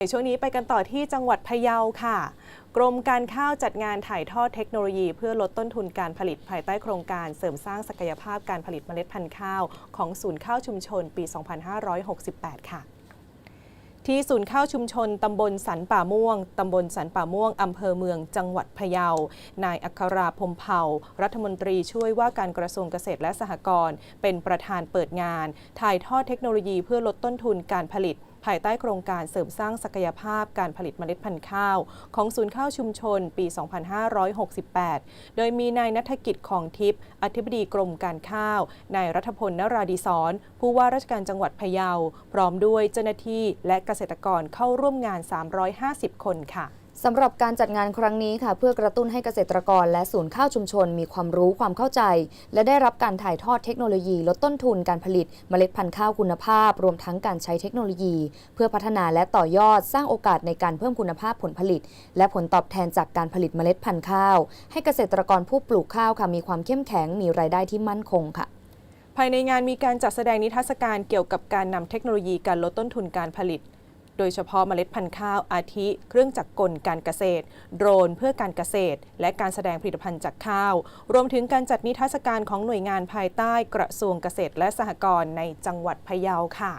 ในช่วงนี้ไปกันต่อที่จังหวัดพะเยาค่ะ กรมการข้าวจัดงานถ่ายทอดเทคโนโลยี เพื่อลดต้นทุนการผลิตภายใต้โครงการเสริมสร้างศักยภาพการผลิตเมล็ดพันธุ์ข้าว ของศูนย์ข้าวชุมชนปี 2568 ค่ะที่ศูนย์ข้าวชุมชน ตำบลสันป่าม่วง ตำบลสันป่าม่วง อำเภอเมือง จังหวัดพะเยา นายอัคราพรมเผ่า รัฐมนตรีช่วยว่าการกระทรวงเกษตรและสหกรณ์ เป็นประธานเปิดงาน ถ่ายทอดเทคโนโลยีเพื่อลดต้นทุนการผลิตภายใต้โครงการเสริมสร้างศักยภาพการผลิตเมล็ดพันธุ์ข้าว ของศูนย์ข้าวชุมชนปี 2568 โดยมีนายนัฐกิจของทิพย์อธิบดีกรมการข้าวนายรัฐพลนราดีศรผู้ว่าราชการจังหวัดพะเยา พร้อมด้วยเจ้าหน้าที่และเกษตรกรเข้าร่วมงาน 350 คนค่ะ สำหรับการจัดงานครั้งนี้ค่ะ เพื่อกระตุ้นให้เกษตรกรและศูนย์ข้าวชุมชน มีความรู้ความเข้าใจ และได้รับการถ่ายทอดเทคโนโลยี ลดต้นทุนการผลิตเมล็ดพันธุ์ข้าวคุณภาพ รวมทั้งการใช้เทคโนโลยี เพื่อพัฒนาและต่อยอดสร้างโอกาสในการเพิ่มคุณภาพผลผลิต และผลตอบแทนจากการผลิตเมล็ดพันธุ์ข้าว ให้เกษตรกรผู้ปลูกข้าวค่ะมีความเข้มแข็งมีรายได้ที่มั่นคงค่ะภายในงานมีการจัดแสดงนิทรรศการเกี่ยวกับการนำเทคโนโลยีการลดต้นทุนการผลิต โดยเฉพาะเมล็ดพันธุ์ข้าวอาทิ เครื่องจักรกลการเกษตร โดรนเพื่อการเกษตร และการแสดงผลิตภัณฑ์จากข้าว รวมถึงการจัดนิทรรศการของหน่วยงานภายใต้กระทรวงเกษตรและสหกรณ์ในจังหวัดพะเยาค่ะ